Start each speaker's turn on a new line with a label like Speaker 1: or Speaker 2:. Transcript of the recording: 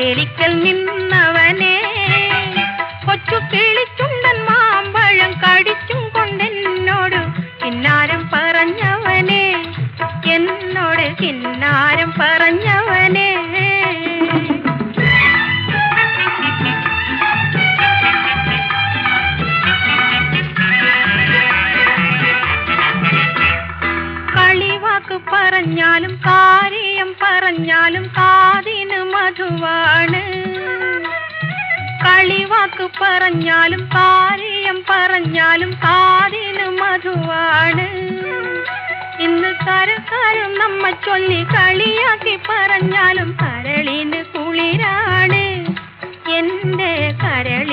Speaker 1: വേലിക്കൽ നിന്നവനെ കൊച്ചു കിളിച്ചുണ്ടൻ മാമ്പഴം കടിച്ചും കൊണ്ടെന്നോട് കിന്നാരം പറഞ്ഞവനെ എന്നോട് കിന്നാരം പറഞ്ഞവനെ. പറഞ്ഞാലും കാര്യം പറഞ്ഞാലും കാതിന് മധുവാണ്. കളിവാക്ക് പറഞ്ഞാലും കാര്യം പറഞ്ഞാലും കാതിന് മധുവാണ്. ഇന്ന് കരക്കാരും നമ്മ ചൊല്ലി കളിയാക്കി പറഞ്ഞാലും കരളിന് കുളിരാണ്. എന്റെ കരളിന്